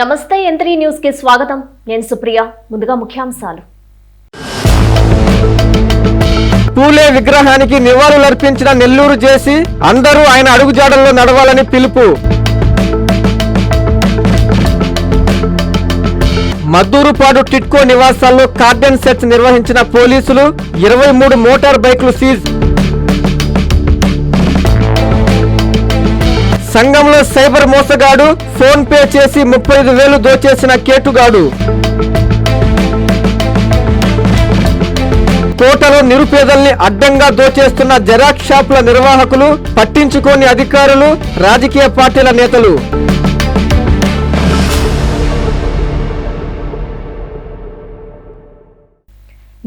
నమస్తే ఎంత్రీ న్యూస్కి స్వాగతం. నేను సుప్రియ. ముందుగా ముఖ్యాంశాలు. పూలే విగ్రహానికి నివాళులర్పించిన నెల్లూరు చేసి అందరూ ఆయన అడుగుజాడల్లో నడవాలని పిలుపు. మద్దూరుపాడు టిట్కో నివాసాల్లో కార్డెన్ సెర్చ్ నిర్వహించిన పోలీసులు ఇరవై మూడు మోటార్ బైక్లు సీజ్ సంఘంలో సైబర్ మోసగాడు ఫోన్ పే చేసి ముప్పై ఐదు వేలు దోచేసిన కేటుగాడు. కోటలో నిరుపేదల్ని అడ్డంగా దోచేస్తున్న జెరాక్స్ షాపుల నిర్వాహకులు పట్టించుకోని అధికారులు రాజకీయ పార్టీల నేతలు.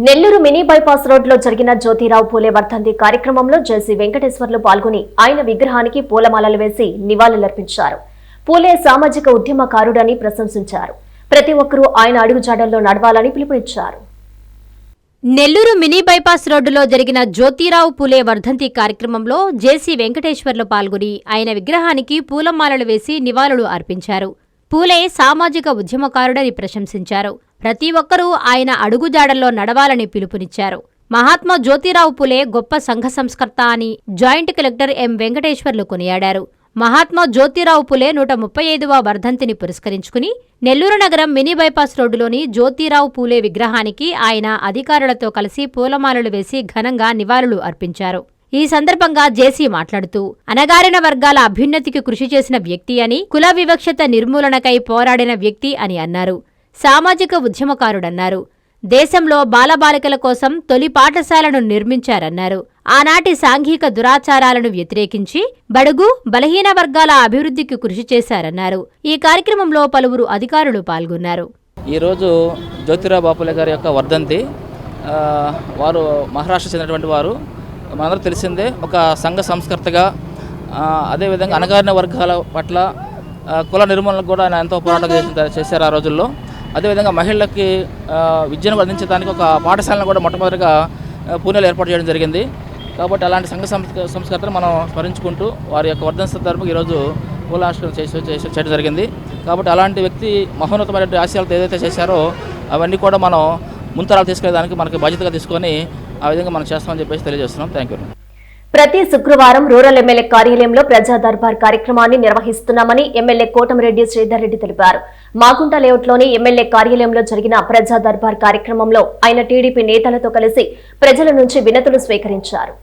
నెల్లూరు మినీ బైపాస్ రోడ్లో జరిగిన జ్యోతిరావు పూలే వర్ధంతి కార్యక్రమంలో జేసీ వెంకటేశ్వర్లు పాల్గొని ఆయన విగ్రహానికి పూలమాలలు వేసి నివాళులర్పించారు. పూలే సామాజిక ఉద్యమకారుడని ప్రశంసించారు. ప్రతి ఒక్కరూ ఆయన అడుగుజాడల్లో నడవాలని పిలుపునిచ్చారు. నెల్లూరు మినీ బైపాస్ రోడ్డులో జరిగిన జ్యోతిరావు పూలే వర్ధంతి కార్యక్రమంలో జేసీ వెంకటేశ్వర్లు పాల్గొని ఆయన విగ్రహానికి పూలమాలలు వేసి నివాళులు అర్పించారు. పూలే సామాజిక ఉద్యమకారుడని ప్రశంసించారు. ప్రతి ఒక్కరూ ఆయన అడుగుజాడల్లో నడవాలని పిలుపునిచ్చారు. మహాత్మా జ్యోతిరావు పూలే గొప్ప సంఘ సంస్కర్త అని జాయింట్ కలెక్టర్ ఎం వెంకటేశ్వర్లు కొనియాడారు. మహాత్మా జ్యోతిరావు పులే నూట ముప్పై ఐదవ వర్ధంతిని పురస్కరించుకుని నెల్లూరు నగరం మినీ బైపాస్ రోడ్డులోని జ్యోతిరావు పూలే విగ్రహానికి ఆయన అధికారులతో కలిసి పూలమాలలు వేసి ఘనంగా నివాళులు అర్పించారు. ఈ సందర్భంగా జేసీ మాట్లాడుతూ అణగారిన వర్గాల అభ్యున్నతికి కృషి చేసిన వ్యక్తి అని కుల వివక్షత నిర్మూలనకై పోరాడిన వ్యక్తి అని అన్నారు. సామాజిక ఉద్యమకారుడన్నారు. దేశంలో బాలబాలికల కోసం తొలి పాఠశాలను నిర్మించారన్నారు. ఆనాటి సాంఘిక దురాచారాలను వ్యతిరేకించి బడుగు బలహీన వర్గాల అభివృద్ధికి కృషి చేశారన్నారు. ఈ కార్యక్రమంలో పలువురు అధికారులు పాల్గొన్నారు. ఈరోజు జ్యోతిరావు బాపులే గారి యొక్క వర్ధంతి వారు మహారాష్ట్ర చెందినటువంటి వారు మనందరూ తెలిసిందే ఒక సంఘ సంస్కర్తగా అదేవిధంగా అణగారిన వర్గాల పట్ల కుల నిర్మూలనకు కూడా ఆయన ఎంతో పోరాటం చేసి చేశారు ఆ రోజుల్లో. అదేవిధంగా మహిళలకి విద్యను అందించడానికి ఒక పాఠశాలను కూడా మొట్టమొదటిగా పూణేలో ఏర్పాటు చేయడం జరిగింది. కాబట్టి అలాంటి సంఘ సంస్క సంస్కర్తను మనం స్మరించుకుంటూ వారి యొక్క వర్ధన సందర్భంగా ఈరోజు పూలాష్టం చేసి చేయడం జరిగింది. కాబట్టి అలాంటి వ్యక్తి మహోన్నతమైన ఆశయాలతో ఏదైతే చేశారో అవన్నీ కూడా మనం ముంతరాలు తీసుకెళ్ళడానికి మనకి బాధ్యతగా తీసుకొని ఆ విధంగా మనం చేస్తామని చెప్పేసి తెలియజేస్తున్నాం. థ్యాంక్ యూ ప్రతి శుక్రవారం రూరల్ ఎమ్మెల్యే కార్యాలయంలో ప్రజా దర్బార్ కార్యక్రమాన్ని నిర్వహిస్తున్నామని ఎమ్మెల్యే కోటమిరెడ్డి శ్రీధర్ రెడ్డి తెలిపారు. మాగుంట లేఅవుట్లోని ఎమ్మెల్యే కార్యాలయంలో జరిగిన ప్రజా దర్బార్ కార్యక్రమంలో ఆయన టీడీపీ నేతలతో కలిసి ప్రజల నుంచి వినతులు స్వీకరించారు.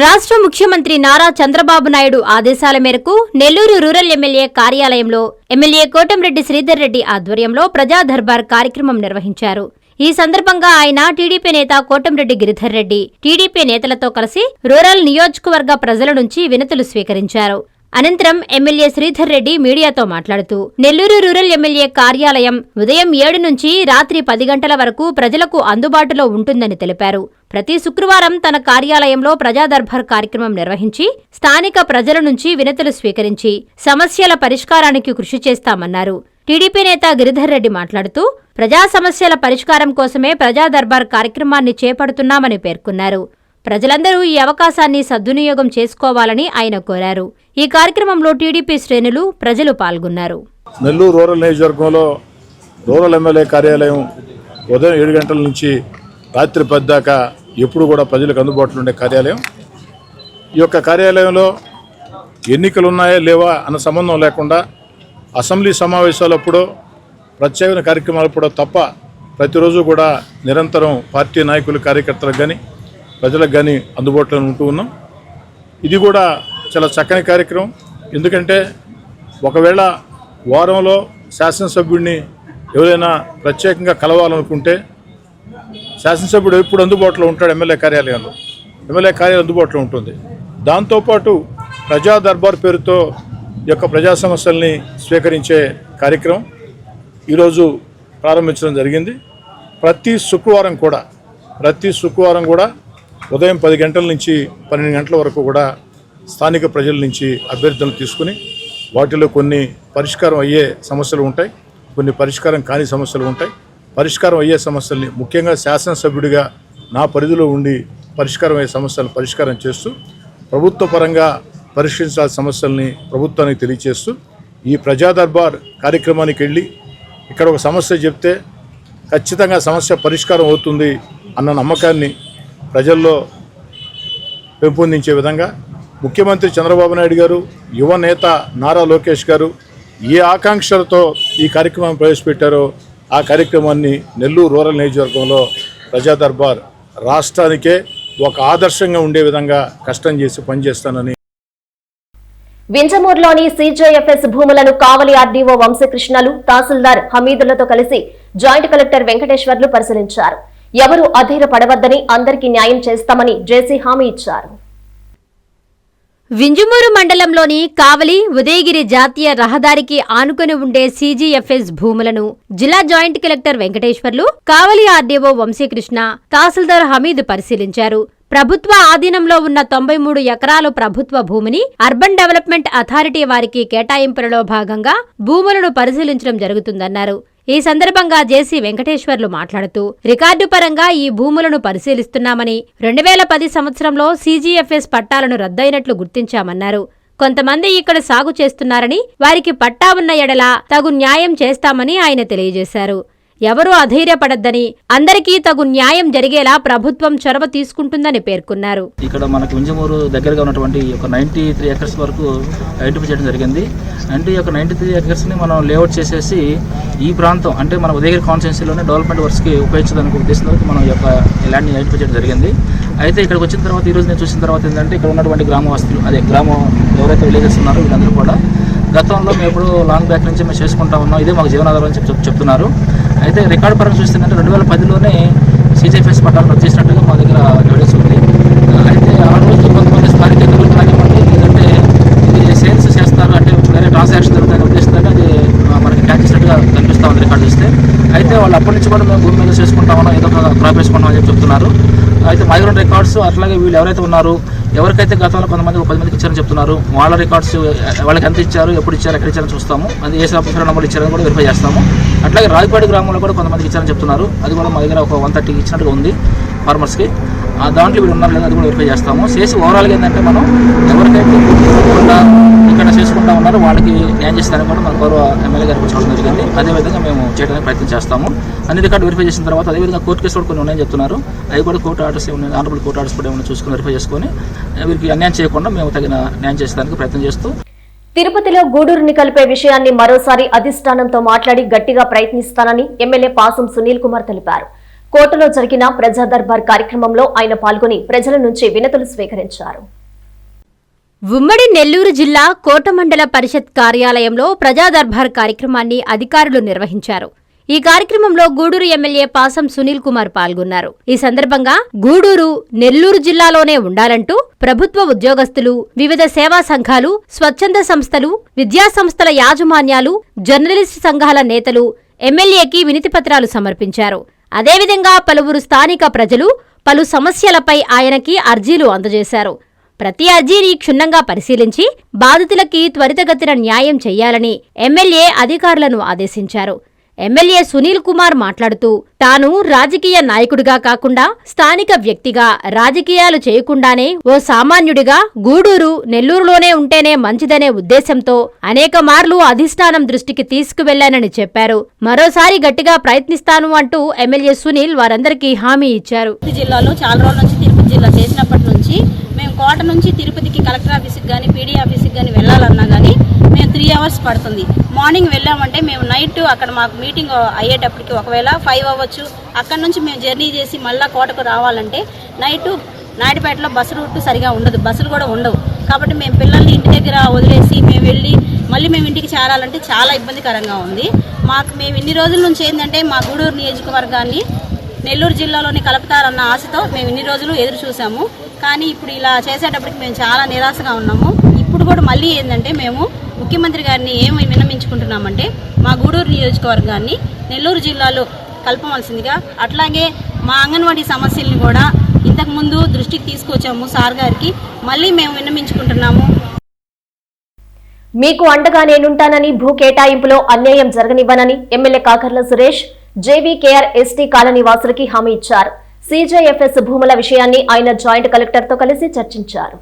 రాష్ట్ర ముఖ్యమంత్రి నారా చంద్రబాబు నాయుడు ఆదేశాల మేరకు నెల్లూరు రూరల్ ఎమ్మెల్యే కార్యాలయంలో ఎమ్మెల్యే కోటంరెడ్డి శ్రీధర్ రెడ్డి ఆధ్వర్యంలో ప్రజా దర్బార్ కార్యక్రమం నిర్వహించారు. ఈ సందర్భంగా ఆయన టీడీపీ నేత కోటంరెడ్డి గిరిధర్ రెడ్డి టీడీపీ నేతలతో కలిసి రూరల్ నియోజకవర్గ ప్రజల నుంచి వినతులు స్వీకరించారు. అనంతరం ఎమ్మెల్యే శ్రీధర్ రెడ్డి మీడియాతో మాట్లాడుతూ నెల్లూరు రూరల్ ఎమ్మెల్యే కార్యాలయం ఉదయం ఏడు నుంచి రాత్రి పది గంటల వరకు ప్రజలకు అందుబాటులో ఉంటుందని తెలిపారు. ప్రతి శుక్రవారం తన కార్యాలయంలో ప్రజాదర్బార్ కార్యక్రమం నిర్వహించి స్థానిక ప్రజల నుంచి వినతులు స్వీకరించి సమస్యల పరిష్కారానికి కృషి చేస్తామన్నారు. టీడీపీ నేత గిరిధర్ రెడ్డి మాట్లాడుతూ ప్రజా సమస్యల పరిష్కారం కోసమే ప్రజా దర్బార్ కార్యక్రమాన్ని చేపడుతున్నామని పేర్కొన్నారు. ప్రజలందరూ ఈ అవకాశాన్ని సద్వినియోగం చేసుకోవాలని ఆయన కోరారు. ఈ కార్యక్రమంలో టీడీపీ శ్రేణులు ప్రజలు పాల్గొన్నారు. నెల్లూరు రూరల్ నియోజకవర్గంలో రూరల్ ఎమ్మెల్యే కార్యాలయం ఉదయం ఏడు గంటల నుంచి రాత్రి పది ఎప్పుడు కూడా ప్రజలకు అందుబాటులో ఉండే కార్యాలయం. ఈ యొక్క కార్యాలయంలో ఎన్నికలు ఉన్నాయా లేవా అన్న సంబంధం లేకుండా అసెంబ్లీ సమావేశాలప్పుడు ప్రత్యేక కార్యక్రమాలప్పుడు తప్ప ప్రతిరోజు కూడా నిరంతరం పార్టీ నాయకులు కార్యకర్తలకు కానీ ప్రజలకు కానీ అందుబాటులో ఉంటూ ఉన్నాం. ఇది కూడా చాలా చక్కని కార్యక్రమం. ఎందుకంటే ఒకవేళ వారంలో శాసనసభ్యుడిని ఎవరైనా ప్రత్యేకంగా కలవాలనుకుంటే శాసనసభ్యుడు ఎప్పుడు అందుబాటులో ఉంటాడు ఎమ్మెల్యే కార్యాలయంలో. ఎమ్మెల్యే కార్యాలయం అందుబాటులో ఉంటుంది. దాంతోపాటు ప్రజా దర్బార్ పేరుతో ఈ యొక్క ప్రజా సమస్యల్ని స్వీకరించే కార్యక్రమం ఈరోజు ప్రారంభించడం జరిగింది. ప్రతి శుక్రవారం కూడా ప్రతి శుక్రవారం కూడా ఉదయం పది గంటల నుంచి పన్నెండు గంటల వరకు కూడా స్థానిక ప్రజల నుంచి అభ్యర్థులను తీసుకుని వాటిలో కొన్ని పరిష్కారం అయ్యే సమస్యలు ఉంటాయి కొన్ని పరిష్కారం కాని సమస్యలు ఉంటాయి. పరిష్కారం అయ్యే సమస్యల్ని ముఖ్యంగా శాసనసభ్యుడిగా నా పరిధిలో ఉండి పరిష్కారం అయ్యే సమస్యలను పరిష్కారం చేస్తూ ప్రభుత్వ పరంగా పరిష్కరించాల్సిన సమస్యల్ని ప్రభుత్వానికి తెలియచేస్తూ ఈ ప్రజాదర్బార్ కార్యక్రమానికి వెళ్ళి ఇక్కడ ఒక సమస్య చెప్తే ఖచ్చితంగా సమస్య పరిష్కారం అవుతుంది అన్న నమ్మకాన్ని ప్రజల్లో పెంపొందించే విధంగా ముఖ్యమంత్రి చంద్రబాబు నాయుడు గారు యువ నేత నారా లోకేష్ గారు ఏ ఆకాంక్షలతో ఈ కార్యక్రమం ప్రవేశపెట్టారో ఆ కార్యక్రమాన్ని నెల్లూరు రూరల్ నియోజకవర్గంలో ప్రజా దర్బార్ రాష్ట్రానికే ఒక ఆదర్శంగా ఉండే విధంగా కష్టం చేసి పనిచేస్తానని వింజమూరులోని సిజేఎఫ్ఎస్ భూములను కావలి ఆర్డీఓ వంశకృష్ణలు తహసీల్దార్ హమీదులతో కలిసి జాయింట్ కలెక్టర్ వెంకటేశ్వర్లు పరిశీలించారు. ఎవరు పడవద్దని అందరికీ న్యాయం చేస్తామని జేసీ హామీ ఇచ్చారు. వింజమూరు మండలంలోని కావలి ఉదయగిరి జాతీయ రహదారికి ఆనుకొని ఉండే సీజీఎఫ్ఎస్ భూములను జిల్లా joint collector Venkateswarlu Kavali RDO Vamsikrishna తహసీల్దార్ హమీద్ పరిశీలించారు. ప్రభుత్వ ఆధీనంలో ఉన్న తొంభై మూడు ఎకరాలు ప్రభుత్వ భూమిని అర్బన్ డెవలప్మెంట్ అథారిటీ వారికి కేటాయింపులలో భాగంగా భూములను పరిశీలించడం జరుగుతుందన్నారు. ఈ సందర్భంగా జేసీ వెంకటేశ్వర్లు మాట్లాడుతూ రికార్డు పరంగా ఈ భూములను పరిశీలిస్తున్నామని రెండు వేల పది సంవత్సరంలో సీజీఎఫ్ఎస్ పట్టాలను రద్దయినట్లు గుర్తించామన్నారు. కొంతమంది ఇక్కడ సాగు చేస్తున్నారని వారికి పట్టా ఉన్న ఎడల తగు న్యాయం చేస్తామని ఆయన తెలియజేశారు. ఎవరూ అధైర్యపడద్దని అందరికీ తగు న్యాయం జరిగేలా ప్రభుత్వం చొరవ తీసుకుంటుందని పేర్కొన్నారు. ఇక్కడ మనకు వింజమూరు దగ్గరగా ఉన్నటువంటి ఒక నైంటీ త్రీ ఎకర్స్ వరకు ఐడెంటిఫై చేయడం జరిగింది. అంటే ఈ యొక్క నైన్టీ త్రీ ఎకర్స్ని మనం లేఅవుట్ చేసేసి ఈ ప్రాంతం అంటే మన ఉదయగిరి కాన్స్టిట్యున్సీలోనే డెవలప్మెంట్ వర్క్స్కి ఉపయోగించడానికి ఉద్దేశంతో మనం ఈ యొక్క ల్యాండ్ని ఐడెంటిఫై చేయడం జరిగింది. అయితే ఇక్కడికి వచ్చిన తర్వాత ఈ రోజు నేను చూసిన తర్వాత ఏంటంటే ఇక్కడ ఉన్నటువంటి గ్రామవాసులు అదే గ్రామం ఎవరైతే విలేజెస్ ఉన్నారో వీళ్ళందరూ కూడా గతంలో మేము ఎప్పుడు లాంగ్ బ్యాక్ నుంచి మేము చేసుకుంటా ఉన్నాం. ఇదే మాకు జీవనాధారం అని చెప్తున్నారు. అయితే రికార్డు పరంగా చూస్తుందంటే రెండు వేల పదిలోనే సీజీఎఫ్ఎస్ పట్టాలు రద్దు చేసినట్టుగా మా దగ్గర ఎవిడెన్స్ ఉంది. అయితే ఆ రోజు కొంతమంది స్థానికేతరులు కానివ్వండి లేదంటే ఇది సేల్స్ చేస్తారు అంటే వేరే ట్రాన్సాక్షన్ జరుగుతాయని ఉద్దేశంతో అది మనకి క్యాచ్ చేసినట్టుగా కనిపిస్తా ఉంది రికార్డ్ చూస్తే. అయితే వాళ్ళు అప్పటి నుంచి కూడా మేము భూమి మీద చేసుకుంటామో ఏదో ఒక క్రాప్ వేసుకుంటామని చెప్పి చెప్తున్నారు. అయితే మా దగ్గర రికార్డ్స్ అట్లాగే వీళ్ళు ఎవరైతే ఉన్నారు ఎవరికైతే గతంలో కొంతమంది ఒక పది మందికి ఇచ్చారని చెప్తున్నారు వాళ్ళ రికార్డ్స్ వాళ్ళకి ఎంత ఇచ్చారు ఎప్పుడు ఇచ్చారు ఎక్కడ ఇచ్చారని చూస్తాము. అది ఏ సభ్యుల నెంబర్ ఇచ్చారని కూడా వెరిఫై చేస్తాము. అట్లాగే రాజపాడి గ్రామంలో కూడా కొంతమందికి ఇచ్చారని చెప్తున్నారు. అది కూడా మా దగ్గర ఒక వన్ థర్టీకి ఇచ్చినట్టుగా ఉంది ఫార్మర్స్కి ఆ దాంట్లో వీళ్ళు ఉన్నారు లేదా అది కూడా వెరిఫై చేస్తాము. చేసి ఓవరాల్గా ఏంటంటే మనం ఎవరికైతే గుర్తించకుండా ఇక్కడ చేసుకుంటా ఉన్నారో వాళ్ళకి న్యాయం చేస్తారని కూడా మన గౌరవ ఎమ్మెల్యే గారికి చూడడం జరిగింది అదేవిధంగా మేము చేయడానికి ప్రయత్నం చేస్తాము. అన్ని రికార్డు వెరిఫై చేసిన తర్వాత అదేవిధంగా కోర్టు కేసు కూడా కొన్ని ఉన్నాయని చెప్తున్నారు. అవి కూడా కోర్టు ఆర్డర్స్ ఏమైనా ఆనరబుల్ కోర్టు ఆర్డర్స్ కూడా ఏమైనా చూసుకుని వెరిఫై చేసుకొని వీరికి అన్యాయం చేయకుండా మేము తగిన న్యాయం చేసేదానికి ప్రయత్నం చేస్తూ తిరుపతిలో గూడూరుని కలిపే విషయాన్ని మరోసారి అధిష్టానంతో మాట్లాడి గట్టిగా ప్రయత్నిస్తానని ఎమ్మెల్యే పాసం సునీల్ కుమార్ తెలిపారు. కోటలో జరిగిన ప్రజా దర్బార్ కార్యక్రమంలో ఆయన పాల్గొని ప్రజల నుంచి వినతులు స్వీకరించారు. ఉమ్మడి నెల్లూరు జిల్లా కోట మండల పరిషత్ కార్యాలయంలో ప్రజా దర్బార్ కార్యక్రమాన్ని అధికారులు నిర్వహించారు. ఈ కార్యక్రమంలో గూడూరు ఎమ్మెల్యే పాసం సునీల్ కుమార్ పాల్గొన్నారు. ఈ సందర్భంగా గూడూరు నెల్లూరు జిల్లాలోనే ఉండాలంటూ ప్రభుత్వ ఉద్యోగస్తులు వివిధ సేవా సంఘాలు స్వచ్ఛంద సంస్థలు విద్యా సంస్థల యాజమాన్యాలు జర్నలిస్ట్ సంఘాల నేతలు ఎమ్మెల్యేకి వినతిపత్రాలు సమర్పించారు. అదేవిధంగా పలువురు స్థానిక ప్రజలు పలు సమస్యలపై ఆయనకి అర్జీలు అందజేశారు. ప్రతి అర్జీని క్షుణ్ణంగా పరిశీలించి బాధితులకి త్వరితగతిన న్యాయం చేయాలని ఎమ్మెల్యే అధికారులను ఆదేశించారు. ఎమ్మెల్యే సునీల్ కుమార్ మాట్లాడుతూ తాను రాజకీయ నాయకుడిగా కాకుండా స్థానిక వ్యక్తిగా రాజకీయాలు చేయకుండానే ఓ సామాన్యుడిగా గూడూరు నెల్లూరులోనే ఉంటేనే మంచిదనే ఉద్దేశంతో అనేక మార్లు అధిష్టానం దృష్టికి తీసుకువెళ్ళానని చెప్పారు. మరోసారి గట్టిగా ప్రయత్నిస్తాను అంటూ ఎమ్మెల్యే సునీల్ వారందరికీ హామీ ఇచ్చారు. జిల్లాలో చాలా రోజుల నుంచి తిరుపతి జిల్లా చేసినప్పటి నుంచి కోట నుంచి తిరుపతికి కలెక్టర్ ఆఫీస్కి కానీ పీడీ ఆఫీస్కి కానీ వెళ్ళాలన్నా కానీ మేము త్రీ అవర్స్ పడుతుంది. మార్నింగ్ వెళ్ళామంటే మేము నైట్ అక్కడ మాకు మీటింగ్ అయ్యేటప్పటికి ఒకవేళ ఫైవ్ అవ్వచ్చు. అక్కడ నుంచి మేము జర్నీ చేసి మళ్ళీ కోటకు రావాలంటే నైట్ నాయుడుపేటలో బస్సు రూట్ సరిగా ఉండదు. బస్సులు కూడా ఉండవు. కాబట్టి మేము పిల్లల్ని ఇంటి దగ్గర వదిలేసి మేము వెళ్ళి మళ్ళీ మేము ఇంటికి చేరాలంటే చాలా ఇబ్బందికరంగా ఉంది. మాకు మేము ఇన్ని రోజుల నుంచి ఏంటంటే మా గూడూరు నియోజకవర్గాన్ని నెల్లూరు జిల్లాలోని కలుపుతారన్న ఆశతో మేము ఇన్ని రోజులు ఎదురు చూసాము కానీ ఇప్పుడు ఇలా చేసేటప్పటికి మేము చాలా నిరాశగా ఉన్నాము. ఇప్పుడు కూడా మళ్ళీ ఏంటంటే మేము ముఖ్యమంత్రి గారిని ఏమి విన్నమించుకుంటున్నామంటే మా గూడూరు నియోజకవర్గాన్ని నెల్లూరు జిల్లాలో కలపవలసిందిగా అట్లాగే మా అంగన్వాడీ సమస్యల్ని కూడా ఇంతకుముందు దృష్టికి తీసుకొచ్చాము సార్ గారికి. మళ్ళీ మేము విన్నమించుకుంటున్నాము మీకు అండగా నేనుంటానని భూ కేటాయింపులో అన్యాయం జరగనివ్వనని MLA Kakarla Suresh JVKR ST colony వాసులకి హామీ ఇచ్చారు. సీజేఎఫ్ఎస్ భూముల విషయాన్ని ఆయన జాయింట్ కలెక్టర్తో కలిసి చర్చించారు.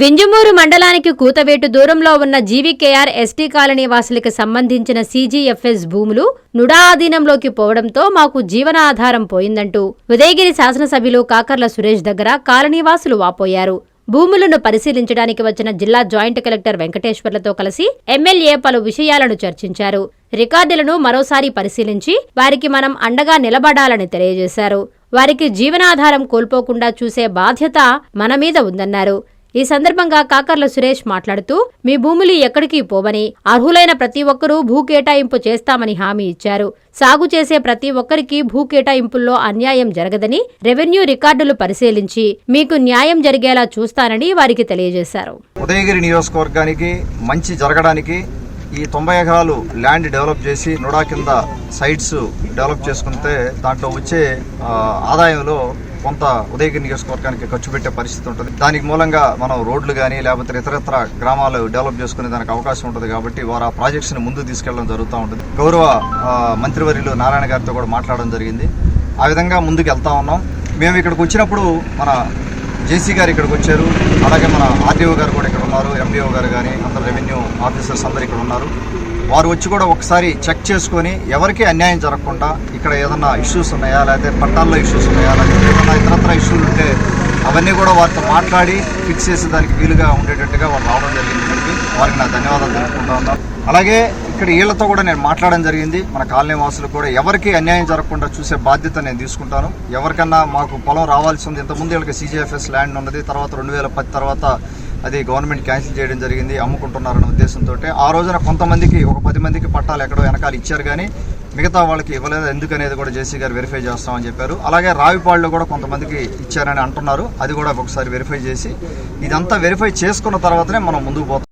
వింజమూరు మండలానికి కూతవేటు దూరంలో ఉన్న జీవీకేఆర్ ఎస్టీ కాలనీ వాసులకు సంబంధించిన సీజీఎఫ్ఎస్ భూములు నుడా ఆధీనంలోకి పోవడంతో మాకు జీవనాధారం పోయిందంటూ ఉదయగిరి శాసనసభ్యులు కాకర్ల సురేష్ దగ్గర కాలనీవాసులు వాపోయారు. భూములను పరిశీలించడానికి వచ్చిన జిల్లా జాయింట్ కలెక్టర్ వెంకటేశ్వర్లతో కలిసి ఎమ్మెల్యే పలు విషయాలను చర్చించారు. రికార్డులను మరోసారి పరిశీలించి వారికి మనం అండగా నిలబడాలని తెలియజేశారు. వారికి జీవనాధారం కోల్పోకుండా చూసే బాధ్యత మన మీద ఉందన్నారు. ఈ సందర్భంగా కాకర్ల సురేష్ మాట్లాడుతూ మీ భూములు ఎక్కడికి పోవని అర్హులైన ప్రతి ఒక్కరూ భూ కేటాయింపు చేస్తామని హామీ ఇచ్చారు. సాగు చేసే ప్రతి ఒక్కరికి భూ కేటాయింపుల్లో అన్యాయం జరగదని రెవెన్యూ రికార్డులు పరిశీలించి మీకు న్యాయం జరిగేలా చూస్తానని వారికి తెలియజేశారు. ఉదయగిరి నియోజకవర్గానికి మంచి జరగడానికి ఈ తొంభై ఎకరాలు ల్యాండ్ డెవలప్ చేసి నుడా కింద సైట్స్ డెవలప్ చేసుకుంటే దాంట్లో వచ్చే ఆదాయంలో కొంత ఉదయగిరి నియోజకవర్గానికి ఖర్చు పెట్టే పరిస్థితి ఉంటుంది. దానికి మూలంగా మనం రోడ్లు కానీ లేకపోతే ఇతరత్ర గ్రామాలు డెవలప్ చేసుకునే దానికి అవకాశం ఉంటుంది కాబట్టి వారు ఆ ప్రాజెక్ట్స్ని ముందు తీసుకెళ్ళడం జరుగుతూ ఉంటుంది. గౌరవ మంత్రివర్యులు నారాయణ గారితో కూడా మాట్లాడడం జరిగింది. ఆ విధంగా ముందుకు వెళ్తా ఉన్నాం. మేము ఇక్కడికి వచ్చినప్పుడు మన జేసీ గారు ఇక్కడికి వచ్చారు. అలాగే మన ఆర్డీఓ గారు కూడా ఇక్కడ ఉన్నారు ఎండిఓ గారు కానీ అందరు రెవెన్యూ ఆఫీసర్స్ అందరు ఇక్కడ ఉన్నారు. వారు వచ్చి కూడా ఒకసారి చెక్ చేసుకొని ఎవరికి అన్యాయం జరగకుండా ఇక్కడ ఏదన్నా ఇష్యూస్ ఉన్నాయా లేకపోతే పట్టాల్లో ఇష్యూస్ ఉన్నాయా లేకపోతే ఏదన్నా ఇతరత్ర ఇష్యూలు ఉంటే అవన్నీ కూడా వారితో మాట్లాడి ఫిక్స్ చేసే దానికి వీలుగా ఉండేటట్టుగా వాళ్ళు రావడం జరిగింది. వారికి నా ధన్యవాదాలు తెలుపుకుంటా ఉన్నాను. అలాగే ఇక్కడ వీళ్ళతో కూడా నేను మాట్లాడడం జరిగింది. మన కాలనీ వాసులు కూడా ఎవరికి అన్యాయం జరగకుండా చూసే బాధ్యత నేను తీసుకుంటాను. ఎవరికన్నా మాకు పొలం రావాల్సి ఉంది. ఇంతకుముందు వీళ్ళకి సీజీఎఫ్ఎస్ ల్యాండ్ ఉన్నది. తర్వాత రెండు వేల పది తర్వాత అది గవర్నమెంట్ క్యాన్సిల్ చేయడం జరిగింది. అమ్ముకుంటున్నారనే ఉద్దేశంతో ఆ రోజున కొంతమందికి ఒక పది మందికి పట్టాలు ఎక్కడో వెనకాల ఇచ్చారు కానీ మిగతా వాళ్ళకి ఇవ్వలేదు. ఎందుకనేది కూడా జేసీ గారు వెరిఫై చేస్తామని చెప్పారు. అలాగే రావిపాళ్ళు కూడా కొంతమందికి ఇచ్చారని అంటున్నారు. అది కూడా ఒకసారి వెరిఫై చేసి ఇదంతా వెరిఫై చేసుకున్న తర్వాతనే మనం ముందుకు పోతాం.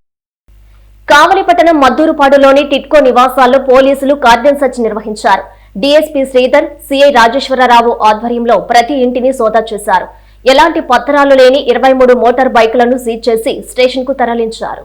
కావలిపట్టణం మద్దూరుపాడులోని టిట్కో నివాసాల్లో పోలీసులు కార్డన్ సర్చ్ నిర్వహించారు. డీఎస్పీ శ్రీధర్ సిఐ రాజేశ్వరరావు ఆధ్వర్యంలో ప్రతి ఇంటిని సోదా చేశారు. ఎలాంటి పత్రాలు లేని ఇరవై మూడు మోటార్ బైకులను సీజ్ చేసి స్టేషన్కు తరలించారు.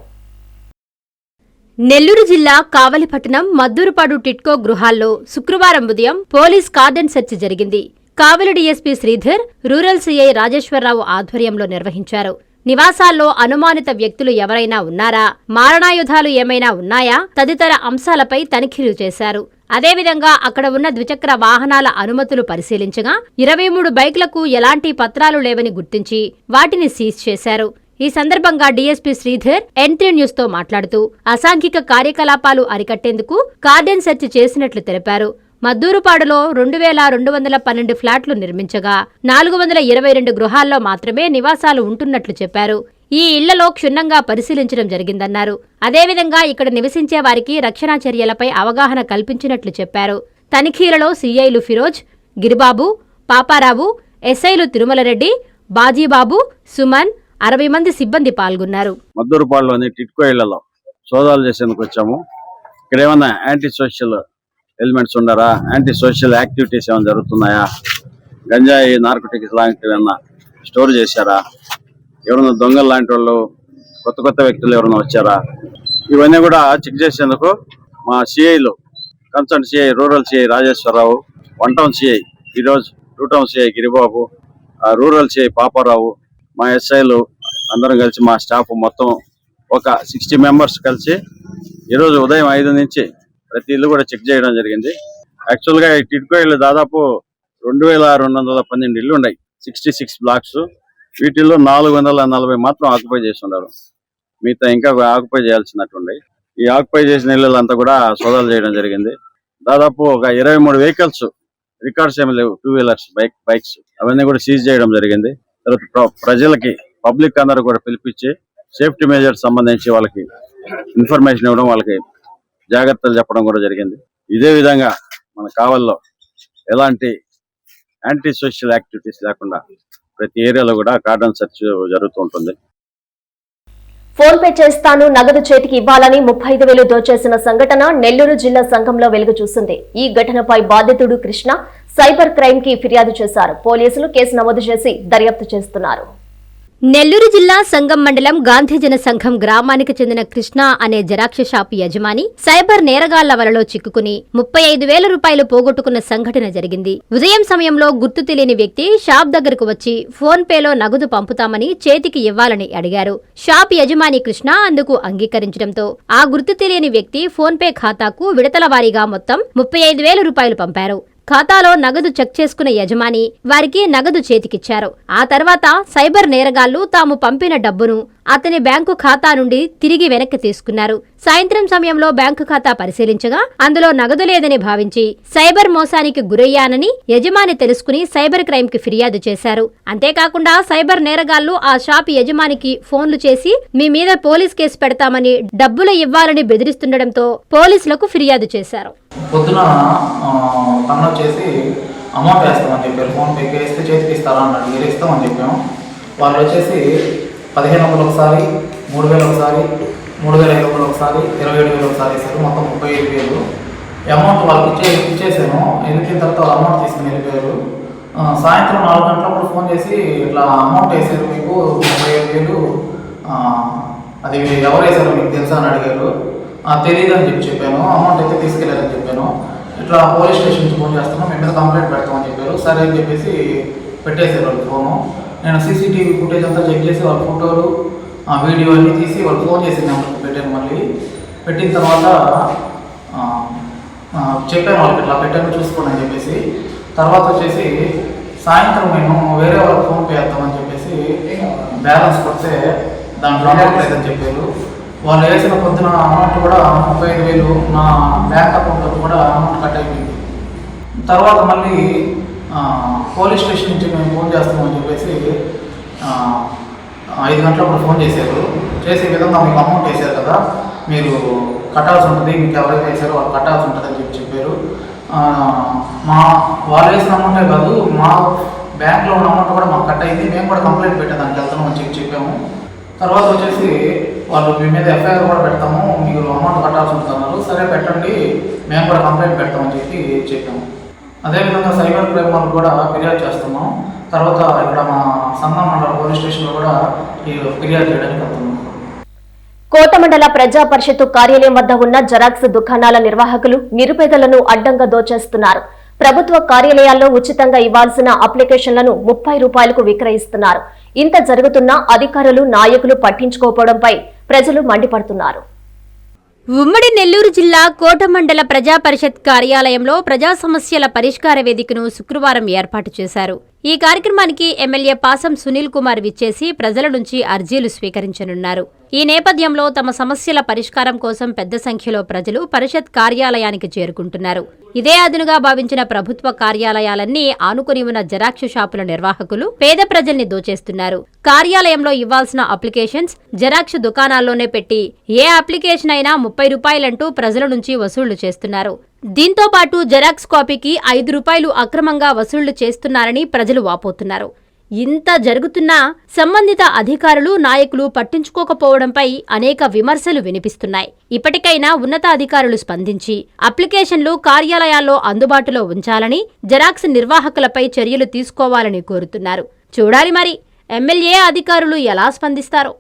నెల్లూరు జిల్లా కావలిపట్టణం మద్దూరుపాడు టిట్కో గృహాల్లో శుక్రవారం ఉదయం పోలీస్ కార్డన్ సెర్చ్ జరిగింది. Kavali DSP Sridhar rural CI Rajeswara Rao ఆధ్వర్యంలో నిర్వహించారు. నివాసాల్లో అనుమానిత వ్యక్తులు ఎవరైనా ఉన్నారా? మారణాయుధాలు ఏమైనా ఉన్నాయా? తదితర అంశాలపై తనిఖీలు చేశారు. అదేవిధంగా అక్కడ ఉన్న ద్విచక్ర వాహనాల అనుమతులు పరిశీలించగా ఇరవై మూడు బైక్లకు ఎలాంటి పత్రాలు లేవని గుర్తించి వాటిని సీజ్ చేశారు. ఈ సందర్భంగా డీఎస్పీ శ్రీధర్ ఎన్ న్యూస్తో మాట్లాడుతూ అసాంఘిక కార్యకలాపాలు అరికట్టేందుకు కార్డెన్ సెర్చ్ చేసినట్లు తెలిపారు. మద్దూరుపాడులో రెండు వేల రెండు వందల పన్నెండు ఫ్లాట్లు నిర్మించగా నాలుగు వందల ఇరవై రెండు గృహాల్లో మాత్రమే నివాసాలు ఉంటున్నట్లు చెప్పారు. ఈ ఇళ్ళలో క్షుణ్ణంగా పరిశీలించడం జరిగిందన్నారు. అదేవిధంగా ఇక్కడ నివసించే వారికి రక్షణ చర్యలపై అవగాహన కల్పించినట్లు చెప్పారు. తనిఖీలలో సీఐలు ఫిరోజ్ గిరిబాబు పాపారావు ఎస్ఐలు తిరుమలరెడ్డి బాజీబాబు సుమన్ అరవై మంది సిబ్బంది పాల్గొన్నారు. మద్దూరుపాడులోని టిట్కో ఇళ్ళలో సోదాలు చేసేందుకు వచ్చాము. ఇక్కడ ఏమన్నా యాంటీ సోషల్ ఎలిమెంట్స్ ఉండరా? యాంటీ సోషల్ యాక్టివిటీస్ ఏమైనా జరుగుతున్నాయా? గంజాయి నార్కోటిక్స్ లాంటివి ఏమన్నా స్టోర్ చేశారా? ఎవరైనా దొంగలు లాంటి వాళ్ళు కొత్త కొత్త వ్యక్తులు ఎవరైనా వచ్చారా? ఇవన్నీ కూడా చెక్ చేసేందుకు మా సిఐలు concern CI rural CI Rajeswara Rao one town CI ఈరోజు టూ టౌన్ సిఐ గిరిబాబు ఆ రూరల్ సిఐ పాపారావు మా ఎస్ఐలు అందరం కలిసి మా స్టాఫ్ మొత్తం ఒక సిక్స్టీ మెంబర్స్ కలిసి ఈరోజు ఉదయం ఐదు నుంచి ప్రతి ఇల్లు కూడా చెక్ చేయడం జరిగింది. యాక్చువల్గా ఈ టిడ్కో ఇల్లు దాదాపు రెండు వేల రెండు వందల పన్నెండు ఇల్లు ఉన్నాయి. సిక్స్టీ సిక్స్ బ్లాక్స్ వీటిల్లో నాలుగు వందల నలభై మాత్రం ఆక్యుపై చేసి ఉన్నారు మిగతా ఇంకా ఆక్యుపై చేయాల్సినట్టుండే ఈ ఆక్యుపై చేసిన ఇళ్ళంతా కూడా సోదాలు చేయడం జరిగింది. దాదాపు ఒక ఇరవై మూడు వెహికల్స్ రికార్డ్స్ ఏమి లేవు. టూ వీలర్స్ బైక్ బైక్స్ అవన్నీ కూడా సీజ్ చేయడం జరిగింది. తర్వాత ప్రజలకి పబ్లిక్ అందరూ కూడా పిలిపించి సేఫ్టీ మెజర్స్ సంబంధించి వాళ్ళకి ఇన్ఫర్మేషన్ ఇవ్వడం వాళ్ళకి జాగ్రత్తలు చెప్పడం కూడా జరిగింది. ఇదే విధంగా మన కావల్లో ఎలాంటి యాంటీ సోషల్ యాక్టివిటీస్ లేకుండా ప్రతి ఏరియాలో కూడా కార్డన్ సెర్చ్ జరుగుతూ ఉంటుంది. ఫోన్ పే చేస్తాను నగదు చేతికి ఇవ్వాలని ముప్పై ఐదు వేలు దోచేసిన సంఘటన నెల్లూరు జిల్లా సంఘంలో వెలుగు చూసింది ఈ ఘటనపై బాధితుడు కృష్ణ సైబర్ క్రైమ్కి ఫిర్యాదు చేశారు. పోలీసులు కేసు నమోదు చేసి దర్యాప్తు చేస్తున్నారు. నెల్లూరు జిల్లా సంగం మండలం గాంధీజన సంఘం గ్రామానికి చెందిన కృష్ణ అనే జరాక్ష షాపు యజమాని సైబర్ నేరగాళ్ళ వలలో చిక్కుకుని ముప్పై ఐదు వేల రూపాయలు పోగొట్టుకున్న సంఘటన జరిగింది. ఉదయం సమయంలో గుర్తు తెలియని వ్యక్తి షాప్ దగ్గరకు వచ్చి ఫోన్ పేలో నగదు పంపుతామని చేతికి ఇవ్వాలని అడిగారు. షాప్ యజమాని కృష్ణ అందుకు అంగీకరించడంతో ఆ గుర్తు తెలియని వ్యక్తి ఫోన్ పే ఖాతాకు విడతల వారీగా మొత్తం ముప్పై ఐదు వేల రూపాయలు పంపారు. ఖాతాలో నగదు చెక్ చేసుకున్న యజమాని వారికి నగదు చేతికిచ్చారు. ఆ తర్వాత సైబర్ నేరగాళ్ళు తాము పంపిన డబ్బును అతని బ్యాంకు ఖాతా నుండి తిరిగి వెనక్కి తీసుకున్నారు. సాయంత్రం సమయంలో బ్యాంకు ఖాతా పరిశీలించగా అందులో నగదు లేదని భావించి సైబర్ మోసానికి గురయ్యానని యజమాని తెలుసుకుని సైబర్ క్రైమ్కి ఫిర్యాదు చేశారు. అంతేకాకుండా సైబర్ నేరగాళ్ళు ఆ షాప్ యజమానికి ఫోన్లు చేసి మీ మీద పోలీస్ కేసు పెడతామని డబ్బులు ఇవ్వాలని బెదిరిస్తుండటంతో పోలీసులకు ఫిర్యాదు చేశారు. పొద్దున తను వచ్చేసి అమౌంట్ వేస్తామని చెప్పారు. ఫోన్ పే వేస్తే చేతికి ఇస్తారా? అన్నాడు. మీరు ఇస్తామని చెప్పాము. వాళ్ళు వచ్చేసి పదిహేను వందలు ఒకసారి మూడు వేలు ఒకసారి మూడు వేల ఐదు వందలు ఒకసారి ఇరవై ఏడు వేలు ఒకసారి ఇస్తారు మొత్తం ముప్పై ఐదు వేలు. అమౌంట్ వాళ్ళకి ఇచ్చే ఇచ్చేసాను. వెళ్ళిన తర్వాత వాళ్ళు అమౌంట్ తీసుకుని వెళ్ళిపోయారు? సాయంత్రం నాలుగు గంటలప్పుడు ఫోన్ చేసి ఇట్లా అమౌంట్ వేసారు మీకు ముప్పై ఐదు వేలు. అది ఎవరు వేసారో మీకు తెలుసా అని అడిగారు. తెలియదు అని చెప్పి చెప్పాను. అమౌంట్ అయితే తీసుకెళ్ళారని చెప్పాను. ఇట్లా పోలీస్ స్టేషన్కి ఫోన్ చేస్తున్నాం. మీ మీద కంప్లైంట్ పెడతామని చెప్పారు. సరే అని చెప్పేసి పెట్టేశారు వాళ్ళు ఫోను నేను సీసీటీవీ ఫుటేజ్ అంతా చెక్ చేసి వాళ్ళ ఫోటోలు ఆ వీడియో అన్నీ తీసి వాళ్ళు ఫోన్ చేసి నెంబర్కి పెట్టాను మళ్ళీ. పెట్టిన తర్వాత చెప్పాను వాళ్ళకి ఇట్లా పెట్టాను చూసుకోండి అని చెప్పేసి. తర్వాత వచ్చేసి సాయంత్రం మేము వేరే వాళ్ళకి ఫోన్ పే చేస్తామని చెప్పేసి బ్యాలెన్స్ కొడితే దాంట్లో అమౌంట్ లేదని చెప్పారు. వాళ్ళు వేసిన పొద్దున అమౌంట్ కూడా ముప్పై ఐదు వేలు నా బ్యాంక్ అకౌంట్ కూడా అమౌంట్ కట్ అయిపోయింది. తర్వాత మళ్ళీ పోలీస్ స్టేషన్ నుంచి మేము ఫోన్ చేస్తామని చెప్పేసి ఐదు గంటలప్పుడు ఫోన్ చేశారు. చేసే విధంగా మీకు అమౌంట్ వేశారు కదా మీరు కట్టాల్సి ఉంటుంది మీకు ఎవరైతే వేశారో వాళ్ళు కట్టాల్సి ఉంటుంది అని చెప్పి చెప్పారు. మా వాళ్ళు వేసిన అమౌంటే కాదు మా బ్యాంక్లో ఉన్న అమౌంట్ కూడా మాకు కట్ అయింది మేము కూడా కంప్లైంట్ పెట్టేదానికి వెళ్తాము అని చెప్పి చెప్పాము. తర్వాత వచ్చేసి వాళ్ళు మీ మీద ఎఫ్ఐఆర్ కూడా పెడతాము మీరు అమౌంట్ కట్టాల్సి ఉంటున్నారు సరే పెట్టండి మేము కూడా కంప్లైంట్ పెడతామని చెప్పి చెప్పాము. అదేవిధంగా సైబర్ క్రైమ్ వాళ్ళు కూడా ఫిర్యాదు చేస్తున్నాం. తర్వాత ఇక్కడ మా సన్న మండల పోలీస్ స్టేషన్లో కూడా ఈ ఫిర్యాదు చేయడానికి వెళ్తున్నాం. కోట మండల ప్రజా పరిషత్తు కార్యాలయం వద్ద ఉన్న జెరాక్స్ దుకాణాల నిర్వాహకులు నిరుపేదలను అడ్డంగా దోచేస్తున్నారు. ప్రభుత్వ కార్యాలయాల్లో ఉచితంగా ఇవ్వాల్సిన అప్లికేషన్లను ముప్పై రూపాయలకు విక్రయిస్తున్నారు. ఇంత జరుగుతున్నా అధికారులు నాయకులు పట్టించుకోకపోవడంపై ప్రజలు మండిపడుతున్నారు. ఉమ్మడి నెల్లూరు జిల్లా కోట మండల ప్రజా పరిషత్ కార్యాలయంలో ప్రజా సమస్యల పరిష్కార వేదికను శుక్రవారం ఏర్పాటు చేశారు. ఈ కార్యక్రమానికి ఎమ్మెల్యే పాసం సునీల్ కుమార్ విచ్చేసి ప్రజల నుంచి అర్జీలు స్వీకరించనున్నారు. ఈ నేపథ్యంలో తమ సమస్యల పరిష్కారం కోసం పెద్ద సంఖ్యలో ప్రజలు పరిషత్ కార్యాలయానికి చేరుకుంటున్నారు. ఇదే అదునుగా భావించిన ప్రభుత్వ కార్యాలయాలన్నీ ఆనుకుని ఉన్న జెరాక్స్ షాపుల నిర్వాహకులు పేద ప్రజల్ని దోచేస్తున్నారు. కార్యాలయంలో ఇవ్వాల్సిన అప్లికేషన్స్ జరాక్ష దుకాణాల్లోనే పెట్టి ఏ అప్లికేషన్ అయినా ముప్పై రూపాయలంటూ ప్రజల నుంచి వసూళ్ళు చేస్తున్నారు. దీంతో పాటు జెరాక్స్ కాపీకి ఐదు రూపాయలు అక్రమంగా వసూళ్ళు చేస్తున్నారని ప్రజలు వాపోతున్నారు. ఇంత జరుగుతున్నా సంబంధిత అధికారులు నాయకులు పట్టించుకోకపోవడంపై అనేక విమర్శలు వినిపిస్తున్నాయి. ఇప్పటికైనా ఉన్నతాధికారులు స్పందించి అప్లికేషన్లు కార్యాలయాల్లో అందుబాటులో ఉంచాలని జెరాక్స్ నిర్వాహకులపై చర్యలు తీసుకోవాలని కోరుతున్నారు. చూడాలి మరి ఎమ్మెల్యే అధికారులు ఎలా స్పందిస్తారో?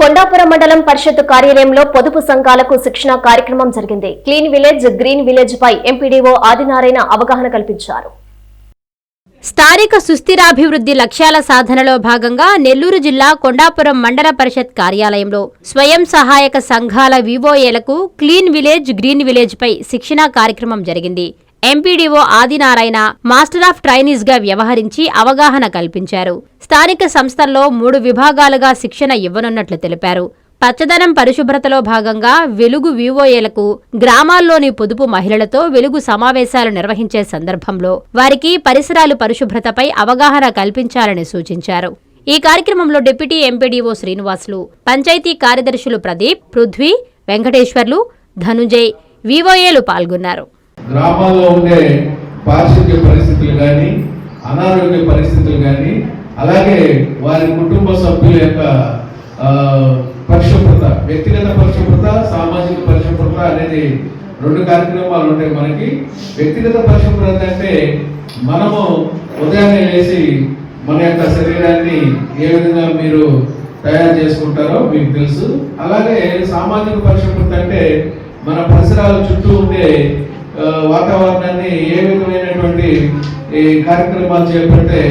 కొండాపురం మండలం పరిషత్ కార్యాలయంలో పొదుపు సంఘాలకు శిక్షణ కార్యక్రమం జరిగింది. క్లీన్ విలేజ్ గ్రీన్ విలేజ్ పై ఎంపీడీఓ ఆదినారాయణ అవగాహన కల్పించారు. స్థానిక సుస్థిరాభివృద్ధి లక్ష్యాల సాధనలో భాగంగా నెల్లూరు జిల్లా కొండాపురం మండల పరిషత్ కార్యాలయంలో స్వయం సహాయక సంఘాల వివోఏలకు క్లీన్ విలేజ్ గ్రీన్ విలేజ్ పై శిక్షణా కార్యక్రమం జరిగింది. ఎంపీడీఓ ఆదినారాయణ మాస్టర్ ఆఫ్ ట్రైనీస్గా వ్యవహరించి అవగాహన కల్పించారు. స్థానిక సంస్థల్లో మూడు విభాగాలుగా శిక్షణ ఇవ్వనున్నట్లు తెలిపారు. పచ్చదనం పరిశుభ్రతలో భాగంగా వెలుగు వివోఏలకు గ్రామాల్లోని పొదుపు మహిళలతో వెలుగు సమావేశాలు నిర్వహించే సందర్భంలో వారికి పరిసరాలు పరిశుభ్రతపై అవగాహన కల్పించాలని సూచించారు. ఈ కార్యక్రమంలో డిప్యూటీ ఎంపీడీఓ శ్రీనివాసులు పంచాయతీ కార్యదర్శులు ప్రదీప్ పృథ్వీ వెంకటేశ్వర్లు ధనుంజయ్ వివోఏలు పాల్గొన్నారు. గ్రామాల్లో ఉండే పారిశుద్ధ్య పరిస్థితులు కానీ అనారోగ్య పరిస్థితులు కానీ అలాగే వారి కుటుంబ సభ్యుల యొక్క పరిశుభ్రత వ్యక్తిగత పరిశుభ్రత సామాజిక పరిశుభ్రత అనేది రెండు కార్యక్రమాలు ఉంటాయి మనకి. వ్యక్తిగత పరిశుభ్రత అంటే మనము ఉదయాన్నే లేచి మన యొక్క శరీరాన్ని ఏ విధంగా మీరు తయారు చేసుకుంటారో మీకు తెలుసు. అలాగే సామాజిక పరిశుభ్రత అంటే మన పరిసరాల చుట్టూ ఉండే వాతావరణాన్ని ఏ విధమైనటువంటి ఈ కార్యక్రమాలు చేపడితే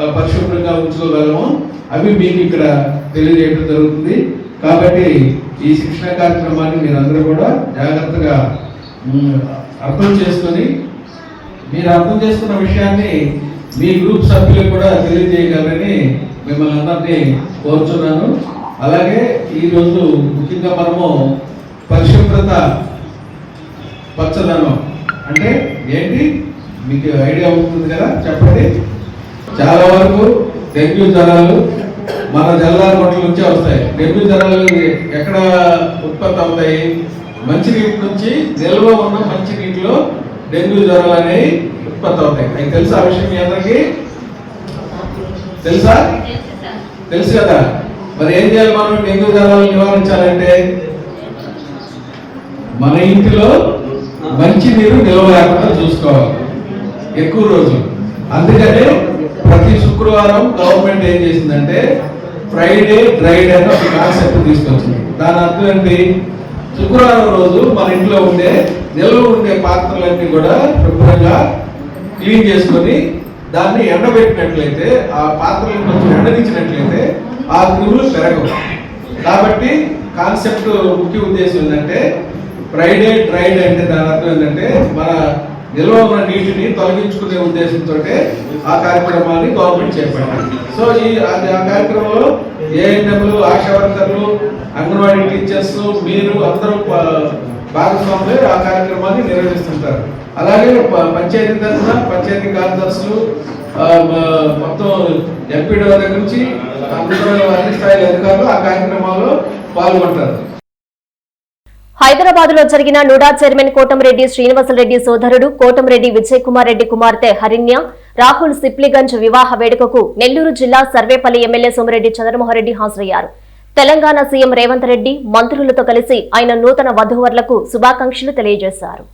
పరిశుభ్రంగా ఉంచుకోగలము. అవి మీకు ఇక్కడ తెలియజేయడం జరుగుతుంది. కాబట్టి ఈ శిక్షణ కార్యక్రమాన్ని మీరందరూ కూడా జాగ్రత్తగా అర్థం చేసుకొని మీరు అర్థం చేసుకున్న విషయాన్ని మీ గ్రూప్ సభ్యులకు కూడా తెలియజేయగలరని మిమ్మల్ని అందరినీ కోరుచున్నాను. అలాగే ఈరోజు ముఖ్యంగా మనము పరిశుభ్రత పచ్చదనం. అంటే ఏంటి? మీకు ఐడియా ఉంటుంది కదా? చెప్పండి. చాలా వరకు డెంగ్యూ జ్వరాలు మన జల్లాల కొట్ల నుంచే వస్తాయి. డెంగ్యూ జ్వరాలు ఎక్కడ ఉత్పత్తి అవుతాయి? మంచినీటి నుంచి నిల్వ ఉన్న మంచినీటిలో డెంగ్యూ జ్వరాలు అనేవి ఉత్పత్తి అవుతాయి. అది తెలుసా ఆ విషయం మీ అందరికీ? తెలుసా? తెలుసు కదా. మరి ఏం చేయాలి మనం డెంగ్యూ జ్వరాలు నివారించాలంటే? మన ఇంటిలో మంచి నీరు నిల్వ లేకుండా చూసుకోవాలి. ఎక్కువ రోజులు. అందుకనే ప్రతి శుక్రవారం గవర్నమెంట్ ఏం చేసిందంటే ఫ్రైడే డ్రైడే అని ఒక కాన్సెప్ట్ తీసుకొచ్చింది. దాని అర్థం ఏంటి? శుక్రవారం రోజు మన ఇంట్లో ఉండే నిల్వ ఉండే పాత్రలన్నీ కూడా శుభ్రంగా క్లీన్ చేసుకొని దాన్ని ఎండబెట్టినట్లయితే ఆ పాత్రలను కొంచెం ఎండనిచ్చినట్లయితే ఆ క్రిములు పెరగవు. కాబట్టి కాన్సెప్ట్ ముఖ్య ఉద్దేశం ఏంటంటే ఫ్రైడే డ్రైడ్ అంటే దాని అర్థం ఏంటంటే మన నిల్వ ఉన్న నీటిని తొలగించుకునే ఉద్దేశంతో ఆ కార్యక్రమాన్ని గవర్నమెంట్ చేపట్టింది. సో ఈ ఆ ఆ కార్యక్రమంలో ఏఎన్ఎంలు ఆశా వర్కర్లు అంగన్వాడీ టీచర్స్ మీరు అందరూ ప- ఆ కార్యక్రమాన్ని నిర్వహిస్తుంటారు. అలాగే పంచాయతీ తరఫున పంచాయతీ కార్యదర్శులు మొత్తం ఎంపీడీ దగ్గర నుంచి అన్ని స్థాయి అధికారులు ఆ కార్యక్రమాల్లో పాల్గొంటారు. హైదరాబాద్లో జరిగిన నుడా చైర్మన్ కోటంరెడ్డి శ్రీనివాసరెడ్డి సోదరుడు కోటంరెడ్డి విజయ్ కుమార్ రెడ్డి కుమార్తె హరిణ్య రాహుల్ సిప్లిగంజ్ వివాహ వేడుకకు నెల్లూరు జిల్లా సర్వేపల్లి ఎమ్మెల్యే సోమిరెడ్డి చంద్రమోహన్ రెడ్డి హాజరయ్యారు. తెలంగాణ సీఎం రేవంత్ రెడ్డి మంత్రులతో కలిసి ఆయన నూతన వధూవరులకు శుభాకాంక్షలు తెలియజేశారు.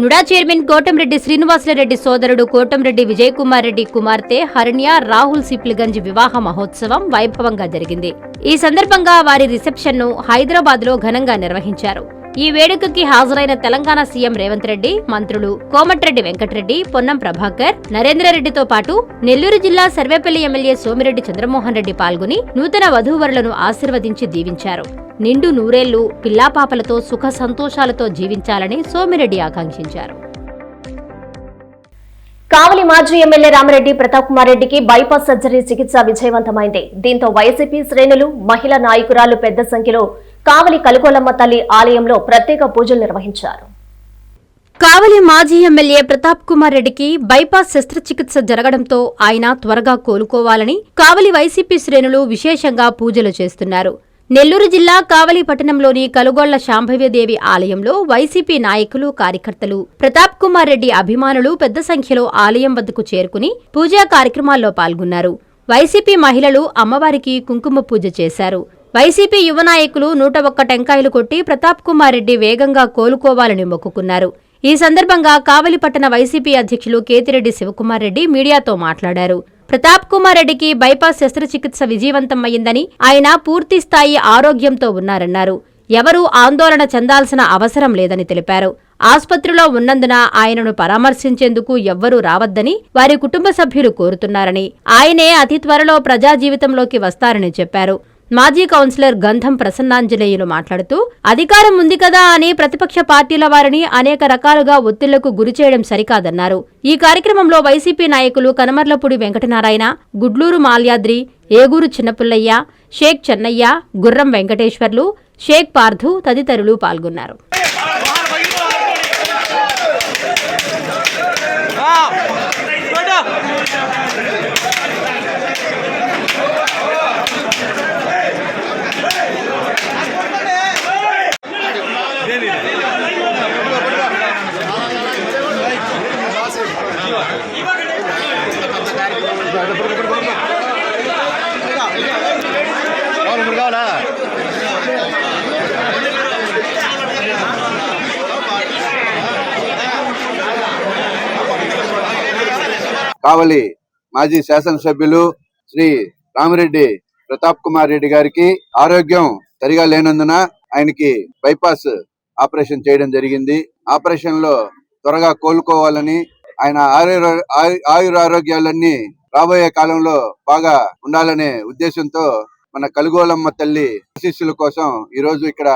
నుడా చైర్మన్ కోటంరెడ్డి శ్రీనివాసులరెడ్డి సోదరుడు కోటంరెడ్డి విజయ్ కుమార్ రెడ్డి కుమార్తె హరణ్య రాహుల్ సిప్లిగంజ్ వివాహ మహోత్సవం వైభవంగా జరిగింది. ఈ సందర్భంగా వారి రిసెప్షన్ను హైదరాబాద్లో ఘనంగా నిర్వహించారు. ఈ వేడుకకి హాజరైన తెలంగాణ సీఎం రేవంత్ రెడ్డి మంత్రులు కోమటిరెడ్డి వెంకటరెడ్డి పొన్నం ప్రభాకర్ నరేంద్రరెడ్డితో పాటు నెల్లూరు జిల్లా సర్వేపల్లి ఎమ్మెల్యే సోమిరెడ్డి చంద్రమోహన్ రెడ్డి పాల్గొని నూతన వధూవరులను ఆశీర్వదించి దీవించారు. నిండు నూరేళ్ళు పిల్లాపాపలతో సుఖ సంతోషాలతో జీవించాలని సోమిరెడ్డి ఆకాంక్షించారు. కావలి మాజీ ఎమ్మెల్యే రామరెడ్డి ప్రతాప్ కుమార్ రెడ్డికి బైపాస్ సర్జరీ చికిత్స విజయవంతమైంది. దీంతో వైసీపీ శ్రేణులు మహిళా నాయకురాలు పెద్ద సంఖ్యలో కావలి కలుకోలమ్మ తల్లి ఆలయంలో ప్రత్యేక పూజలు నిర్వహించారు. కావలి మాజీ ఎమ్మెల్యే ప్రతాప్ కుమార్ రెడ్డికి బైపాస్ శస్త్రచికిత్స జరగడంతో ఆయన త్వరగా కోలుకోవాలని కావలి వైసీపీ శ్రేణులు విశేషంగా పూజలు చేస్తున్నారు. నెల్లూరు జిల్లా కావలి పట్టణంలోని కలుగొళ్ళ శాంభవ్యదేవి ఆలయంలో వైసీపీ నాయకులు కార్యకర్తలు ప్రతాప్ కుమార్ రెడ్డి అభిమానులు పెద్ద సంఖ్యలో ఆలయం వద్దకు చేరుకుని పూజా కార్యక్రమాల్లో పాల్గొన్నారు. వైసీపీ మహిళలు అమ్మవారికి కుంకుమ పూజ చేశారు. వైసీపీ యువ నాయకులు నూట ఒక్క టెంకాయలు కొట్టి ప్రతాప్ కుమార్ రెడ్డి వేగంగా కోలుకోవాలని మొక్కుకున్నారు. ఈ సందర్భంగా కావలిపట్టణ వైసీపీ అధ్యక్షులు కేతిరెడ్డి శివకుమార్ రెడ్డి మీడియాతో మాట్లాడారు. ప్రతాప్ కుమార్ రెడ్డికి బైపాస్ శస్త్రచికిత్స విజయవంతం ఆయన పూర్తి స్థాయి ఆరోగ్యంతో ఉన్నారన్నారు. ఎవరూ ఆందోళన చెందాల్సిన అవసరం లేదని తెలిపారు. ఆసుపత్రిలో ఉన్నందున ఆయనను పరామర్శించేందుకు ఎవ్వరూ రావద్దని వారి కుటుంబ సభ్యులు కోరుతున్నారని ఆయనే అతి త్వరలో ప్రజా జీవితంలోకి వస్తారని చెప్పారు. మాజీ కౌన్సిలర్ గంధం ప్రసన్నాంజనేయులు మాట్లాడుతూ అధికారం ఉంది కదా అని ప్రతిపక్ష పార్టీల వారిని అనేక రకాలుగా ఒత్తిళ్ళకు గురిచేయడం సరికాదన్నారు. ఈ కార్యక్రమంలో వైసీపీ నాయకులు కనమర్లపూడి వెంకటనారాయణ గుడ్లూరు మాల్యాద్రి ఏగూరు చిన్నపుల్లయ్య షేక్ చెన్నయ్య గుర్రం వెంకటేశ్వర్లు షేక్ పార్థు తదితరులు పాల్గొన్నారు. కావలి మాజీ శాసనసభ్యులు శ్రీ రామిరెడ్డి ప్రతాప్ కుమార్ రెడ్డి గారికి ఆరోగ్యం సరిగా లేనందున ఆయనకి బైపాస్ ఆపరేషన్ చేయడం జరిగింది. ఆపరేషన్లో త్వరగా కోలుకోవాలని ఆయన ఆయుర ఆరోగ్యాలన్నీ ఆయురారోగ్యాలన్నీ రాబోయే కాలంలో బాగా ఉండాలనే ఉద్దేశంతో మన కలుగోలమ్మ తల్లి ఆశీస్సుల కోసం ఈ రోజు ఇక్కడ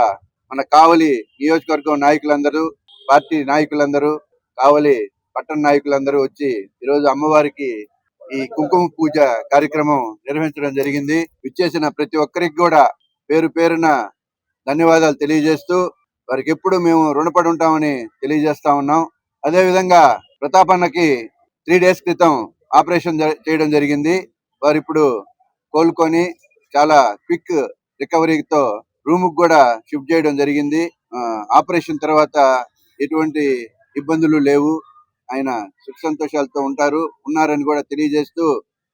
మన కావలి నియోజకవర్గం నాయకులందరూ పార్టీ నాయకులందరూ కావలి పట్టణ నాయకులందరూ వచ్చి ఈ రోజు అమ్మవారికి ఈ కుంకుమ పూజ కార్యక్రమం నిర్వహించడం జరిగింది. విచ్చేసిన ప్రతి ఒక్కరికి కూడా పేరు పేరున ధన్యవాదాలు తెలియజేస్తూ వారికి ఎప్పుడు మేము రుణపడి ఉంటామని తెలియజేస్తా ఉన్నాం. అదే విధంగా ప్రతాపన్నకి త్రీ డేస్ క్రితం ఆపరేషన్ చేయడం జరిగింది. వారు ఇప్పుడు కోలుకొని చాలా క్విక్ రికవరీతో రూమ్ కూడా షిఫ్ట్ చేయడం జరిగింది. ఆ, ఆపరేషన్ తర్వాత ఎటువంటి ఇబ్బందులు లేవు. ఆయన సుఖ సంతోషాలతో ఉంటారు ఉన్నారని కూడా తెలియజేస్తూ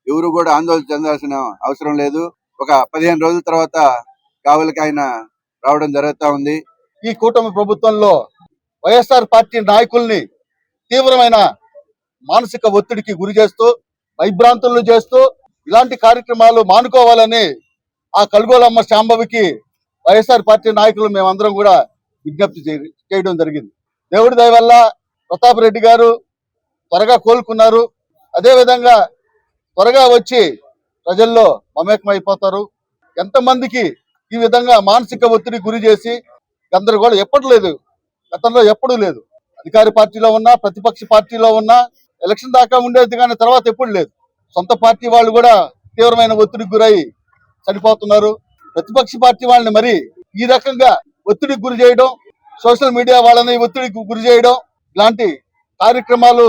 ఎవరు కూడా ఆందోళన చెందాల్సిన అవసరం లేదు. ఒక పదిహేను రోజుల తర్వాత కావలికి ఆయన రావడం జరుగుతా ఉంది. ఈ కూటమి ప్రభుత్వంలో వైఎస్ఆర్ పార్టీ నాయకుల్ని తీవ్రమైన మానసిక ఒత్తిడికి గురి చేస్తూ భయభ్రాంతులను చేస్తూ ఇలాంటి కార్యక్రమాలు మానుకోవాలని ఆ కలుగోలమ్మ శాంభవికి వైఎస్ఆర్ పార్టీ నాయకులు మేమందరం కూడా విజ్ఞప్తి చేయడం జరిగింది. దేవుడి దయ వల్ల ప్రతాప్ రెడ్డి గారు త్వరగా కోలుకున్నారు. అదే విధంగా త్వరగా వచ్చి ప్రజల్లో మమేకమైపోతారు ఎంతమందికి ఈ విధంగా మానసిక ఒత్తిడి గురి చేసి గందరగోళం ఎప్పుడు లేదు. గతంలో ఎప్పుడూ లేదు. అధికార పార్టీలో ఉన్నా ప్రతిపక్ష పార్టీలో ఉన్నా ఎలక్షన్ దాకా ఉండేది కానీ తర్వాత ఎప్పుడు లేదు. సొంత పార్టీ వాళ్ళు కూడా తీవ్రమైన ఒత్తిడికి గురై చనిపోతున్నారు. ప్రతిపక్ష పార్టీ వాళ్ళని మరి ఈ రకంగా ఒత్తిడికి గురి చేయడం సోషల్ మీడియా వాళ్ళని ఒత్తిడికి గురి చేయడం ఇలాంటి కార్యక్రమాలు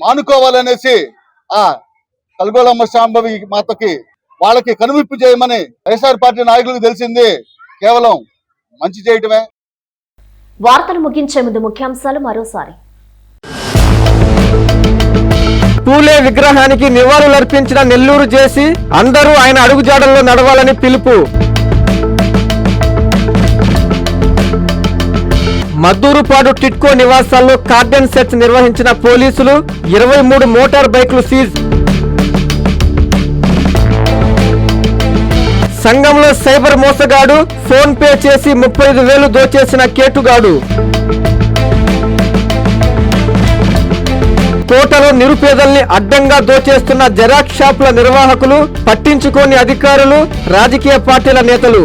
మానుకోవాలనేసి ఆ కల్గోళమ్మ శాంభవి మాతకి వాళ్ళకి కనువిప్పు చేయమని వైఎస్ఆర్ పార్టీ నాయకులకు తెలిసింది. కేవలం మంచి చేయటమే. వార్తలు ముగించే ముందు ముఖ్యాంశాలు మరోసారి. పూలే విగ్రహానికి నివాళులర్పించిన నెల్లూరు చేసి అందరూ ఆయన అడుగుజాడల్లో నడవాలని పిలుపు. మద్దూరుపాడు టిట్కో నివాసాల్లో కార్డన్ సెర్చ్ నిర్వహించిన పోలీసులు ఇరవై మూడు మోటార్ బైక్లు సీజ్. సంఘంలో సైబర్ మోసగాడు ఫోన్ పే చేసి ముప్పై ఐదు వేలు దోచేసిన కేటుగాడు. కోటలో నిరుపేదల్ని అడ్డంగా దోచేస్తున్న జెరాక్స్ షాపుల నిర్వాహకులు పట్టించుకోని అధికారులు రాజకీయ పార్టీల నేతలు.